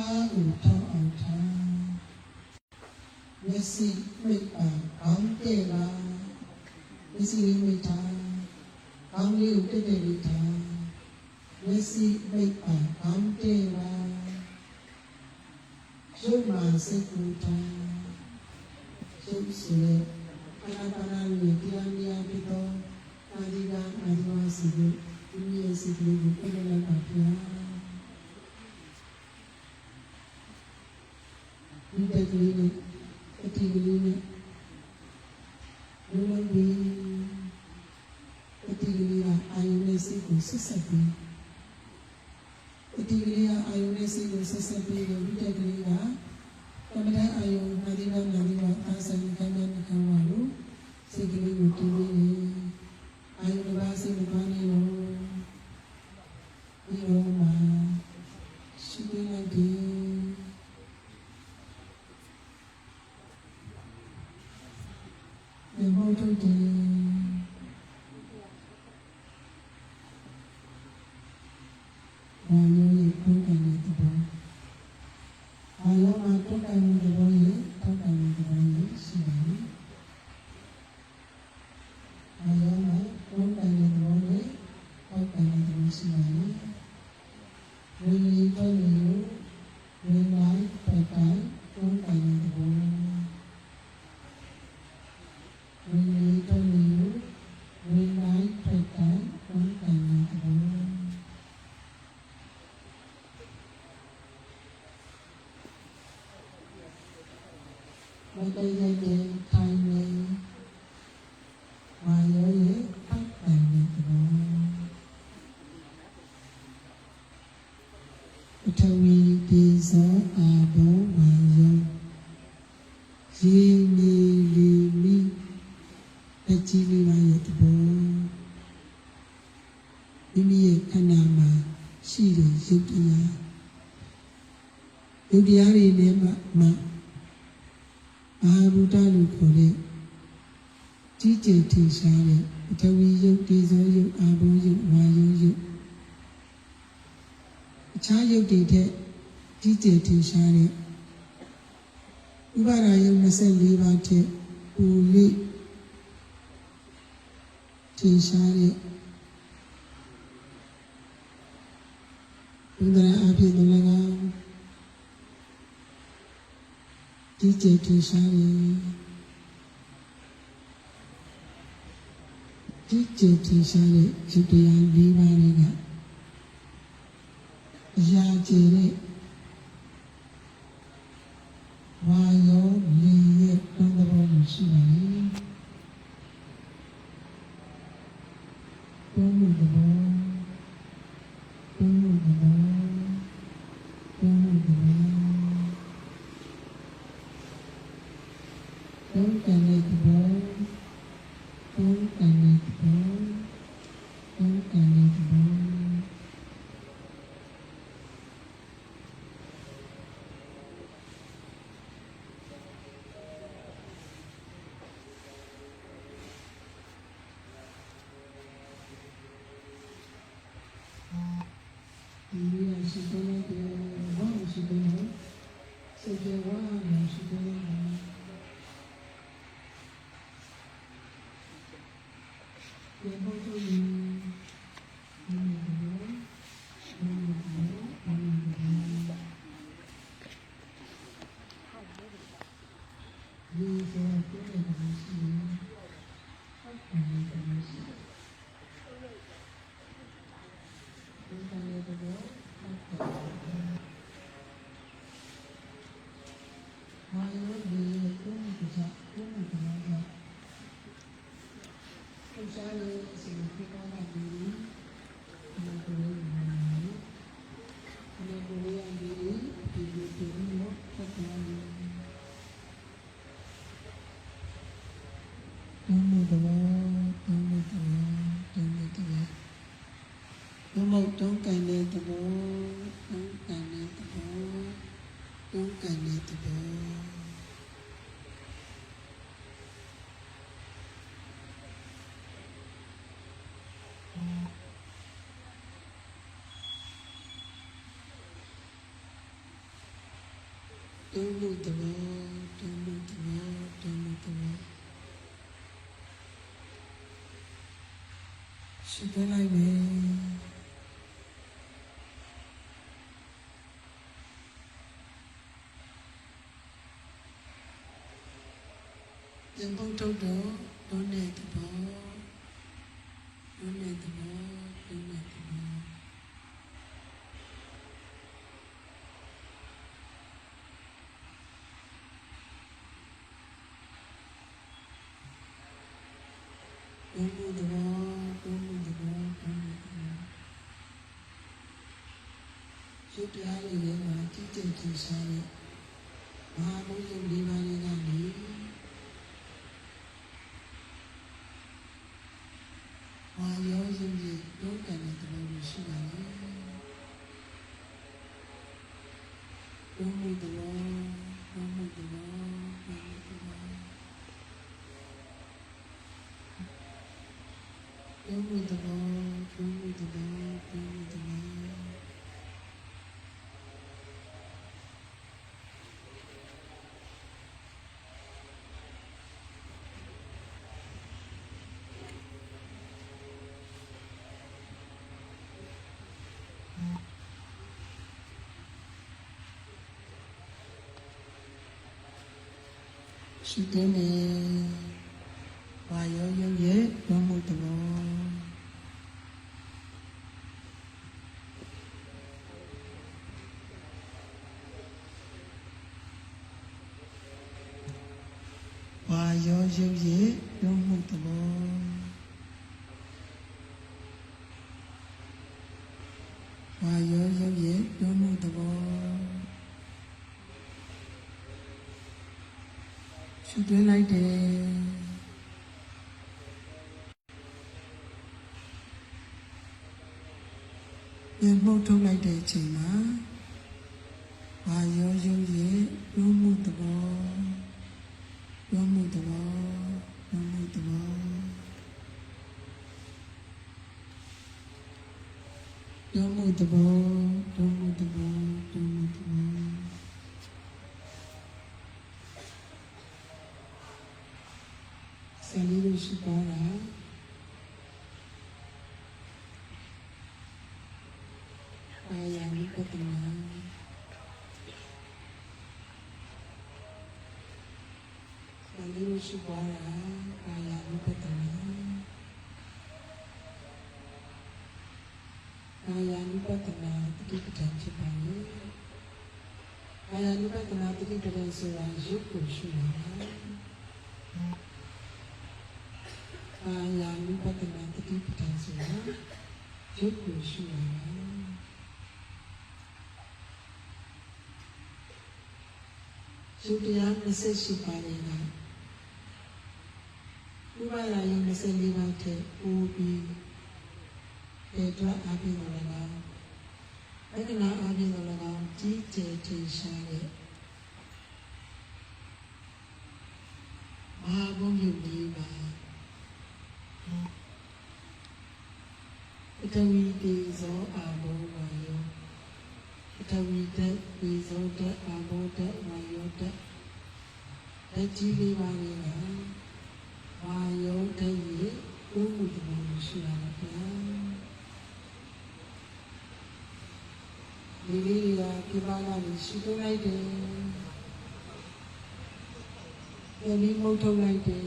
အားကိုထောင်းအောင်ထားမျက်စိမိတ်ပါကောင်းတဲ့လားမျက်စိလေးမိတ်ထားကောင်းလေးကိုတက်တက်လေးထားမျက်စိမိတ်ပါကောင်းတဲ့လားရုပ်မှစိတ်ကိုထားရုပ်စီရဲ့အနာပါနာရဲ့တရားများပြီးတော့အာဒီကအာဒီဝါစီကိုဒီရဲ့စိတ်ကလေးကိုပြည့်လိုက်ပါဗျာ ဒီတက်ကလေးနဲ့အတီကလေးနဲ့လုံးဝပြီးအတီကလေးကအာယုန်နဲ့စိတ်ကိုဆက်ဆက်ပြီးအတီကလေးကအာယုန်နဲ့စိတ်ကို ဆက်ဆက်ပြီးတော့ဒီတက်ကလေးကကမ္မဋ္ဌာန်းအာယုန်နာဒီဝနာဒီဝအာသန်ကံနဲ့ခံပါလို့စိတ်ကလေးကိုတူပြီးနေအာယုန်တစ်ပါးစိတ်တစ်ပါးနေတော့ဒီတော့မှာရှိနေလိုက်ပြီးဒီဘုဒ္ဓဒီဘာလို့ဒီဘုဒ္ဓနဲ့တဘောဘာလို့မတုတ်တယ်ဒီဘောကြီးတုတ်တယ်ဒီဘောကြီးရှိတယ်ဘာလို့မတုတ်တယ်ဒီဘောကြီးတုတ်တယ်ဒီဘောရှိတယ်ဝိညာဉ်တော်မျိုးဝိညာဉ်ပတ်တိုင်းတုတ်တယ်ဒီဘော ဝိနည်းတော်မူဝိနည်းထက်တိုင်ဘုံကံနာတော် မတရားတဲ့ခိုင်နေမာယောရဲ့အပန်နေတော်ပထဝီဒီဇောအာဘောမာယောရေနေလီမီအကြီးလေးပါရဲ့တဘောမိမိရဲ့ခန္ဓာမှာရှိတဲ့ရုပ်တရားရုပ်တရားတွေနဲ့မှမှအာရူတလို့ခေါ်တဲ့ ကြီးကျယ်ထင်ရှားတဲ့ပထဝီရုပ်ဒီဇောရုပ်အာဘောရုပ်ဝါယောရုပ်အခြားရုပ်တွေထက်ကြီးကျယ်ထင်ရှားတဲ့ဥပါဒာရုပ်24ပါးထက်ပူလိထင်ရှားတဲ့ဘုရားအဖြစ်တော်လည်းကောင်းဒီကျေထင်ရှားတဲ့ ကြီးကျယ်ပြင်းရှားတဲ့ယုတ်တရား၄ပါးတွေကအရာကျယ်တဲ့ဝါယောလင်းရဲ့တန်တော်မှုရှိပါလေဘုံမှုတဘောဘုံမှုတဘောဘုံမှုတဘောဘုံကံရဲ့တဘော 员工注意 ဘုမုတ်တုံးကန်တဲ့သဘောတုံးကန်တဲ့သဘောတုံးကန်တဲ့သဘောတုံးမှုတဘောတုံးမှုတဘောတုံးမှုတဘောရှိပေးလိုက်မယ် ပြန်ပုံထုတ်တော့ဒုံးနဲ့တဘောဒုံးနဲ့တဘောဒုံးနဲ့တဘောဘုံဘုံတဘောဘုံဘုံတဘောဘုံဘုံတဘောရုပ်တရားတွေထဲမှာတိကျထင်ရှားတဲ့မဟာဘုံရုပ်လေးပါးလေးကနေဝါရောရုပ်ရဲ့ဒုက္ခနဲ့တဘောကိုရှိပါတယ် ဘုံဘုံတဘောဘုံဘုံတဘောဘုံဘုံတဘော ဘုံဘုံတဘောဘုံဘုံတဘောဘုံဘုံတဘော ရှိတယ်လေဘာရောရောရဲ့ဘုံဘုံတဘောဝါရောရုပ်ရဲ့ရုံးမှုတဘောဝါရောရုပ်ရဲ့ရုံးမှုတဘော ရှုသွင်းလိုက်တယ်ပြန်မှုတ်ထုတ်လိုက်တဲ့အချိန်မှာဝါရောရုပ်ရဲ့ရုံးမှုတဘောယောမှုတဘောယောမှုတဘောယောမှုတဘော ဆယ်လေးလို့ရှိပါလားအာယံဝိပဿနာဆယ်လေးလို့ရှိပါလားအာယံဝိပဿနာအာယံဝိပဿနာတတိပဋ္ဌာန်ဖြစ်ပါလေအာယံဝိပဿနာတတိပဋ္ဌာန်ဆိုတာရုပ်ကိုရှိတာ အာယံဝိပဿနာတတိပဋ္ဌာန်ဆိုတာရုပ်ကိုရှိတာရုပ်တရား28ပါးလေးကဥပါဒာယ24ပါးထက်ပိုပြီးပေတွအပြီးတော်လည်းကောအက္ခဏအပြီးတော်လည်းကောကြီးကျယ်ထင်ရှားတဲ့မဟာဘုံယူလေးပါပ ထဝီတေဇောအာဘောဝါယောပထဝီတက်ဝီဇောတက်အာဘောတက်ဝါယောတက်လက်ကြီးလေးပါလေးကဝါယောတည်းရေဥမှုတဘောရှိရပါဗျာဒီလေးကပြပါလာလို့ရှိထုတ်လိုက်တယ်ဒီမုတ်ထုတ်လိုက်တယ်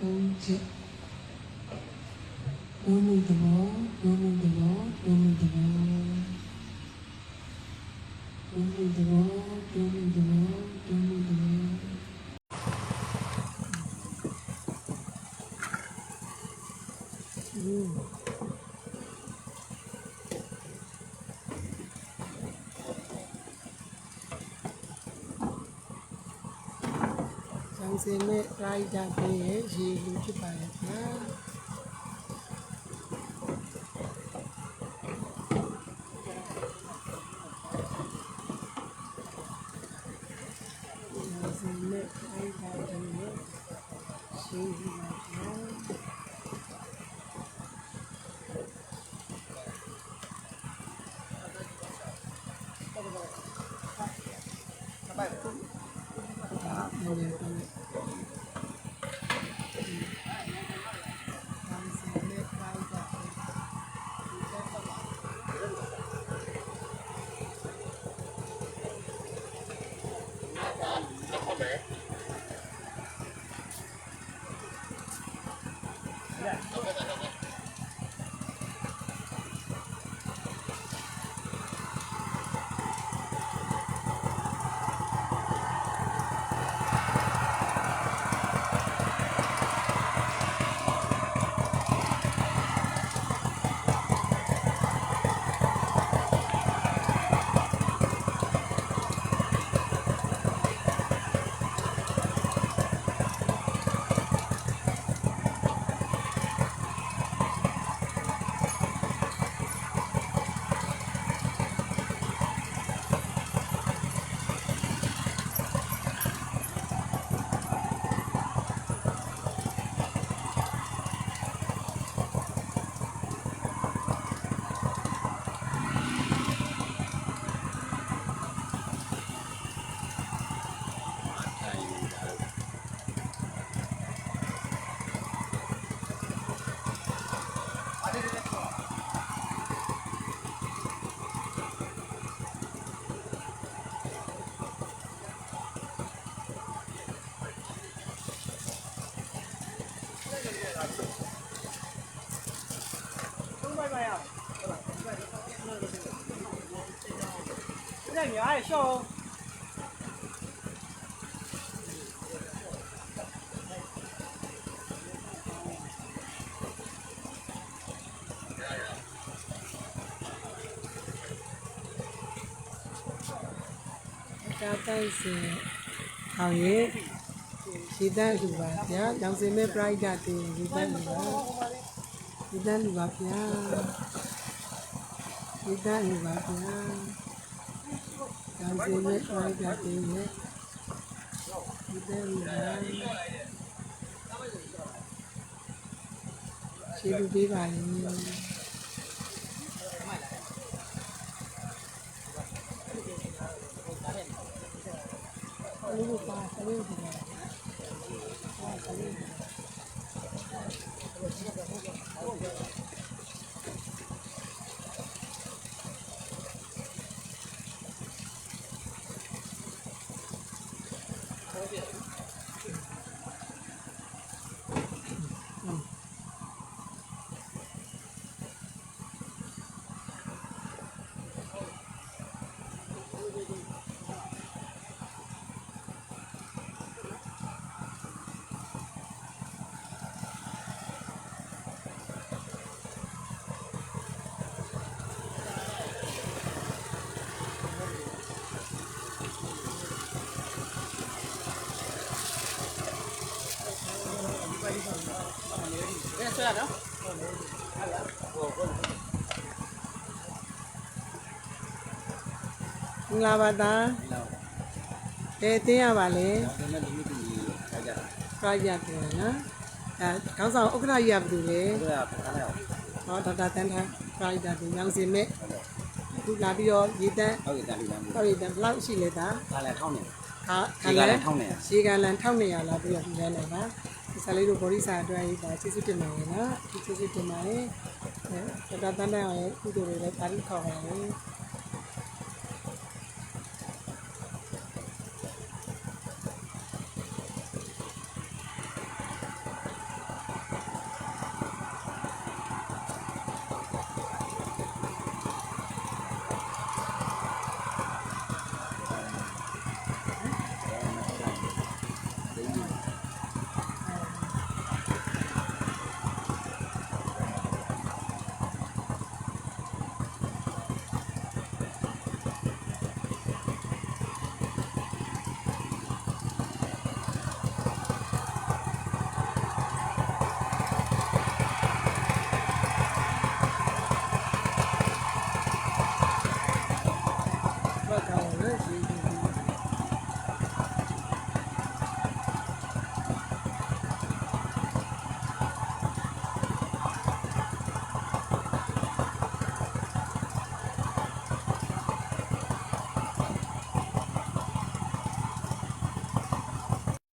သုံးချက် ဥမှုတဘောဥမှုတဘောဥမှုတဘောဥမှုတဘောဥမှုတဘောဥမှုတဘောဆန်စင်နဲ့ရိုက်တာပေးရဲ့ရေလူဖြစ်ပါရဲ့ဗျာဆန်စင်နဲ့ရိုက်တာပေးရဲ့ရေလူပါဗျာ拜拜。 ဟု တ်တယ်ဟုတ်တယ် 现在女儿也笑哦。 ဒါတိုက်စင်ဟောင်ရဲ့ဒီတန်းလူပါဗျာရောင်စင်မဲ့ pride တင်ဒီတန်းလူပါဒီတန်းလူပါဗျာဒီတန်းလူပါဗျာ ရောင်စင်မဲ့ pride တင်ရဲ့ဒီတန်းလူပါရှင်းလူပေးပါလေလေးကို Okay. ပါကလေးကိုပါပါကလေးကိုမင်္ဂလာပါသားဘယ်တင်းရပါလဲဒါနဲ့လူမျိုးတူကြီးခါကြတာပြရရတယ်နော်အဲခေါင်းဆောင်ဥက္ကဋ္ဌကြီးကဘယ်သူလဲသူကဖားလိုက်အောင်ဟောဒေါက်တာတန်းထန်းပြရရတယ်ရောင်စင်မဲ့ခုလာပြီးတော့ရေတန်းဟုတ်ကဲ့တာလူလမ်းဟောရေတန်းဘယ်လောက်ရှိလဲသားခါလဲထောင်းနေခါခါလဲထောင်းနေရှေကလန်1200လာပြီးတော့ဒီလဲပါ ဒီစားလေးတို့ဘော်ဒီစာအတွက်ရေးပါကျေးဇူးတင်ပါတယ်နော်ကျေးဇူးတင်ပါတယ်အဲဒေါက်တာတန်းထန်းရဲ့ကုသိုလ်တွေလည်းပါလိခေါ်ပါတယ်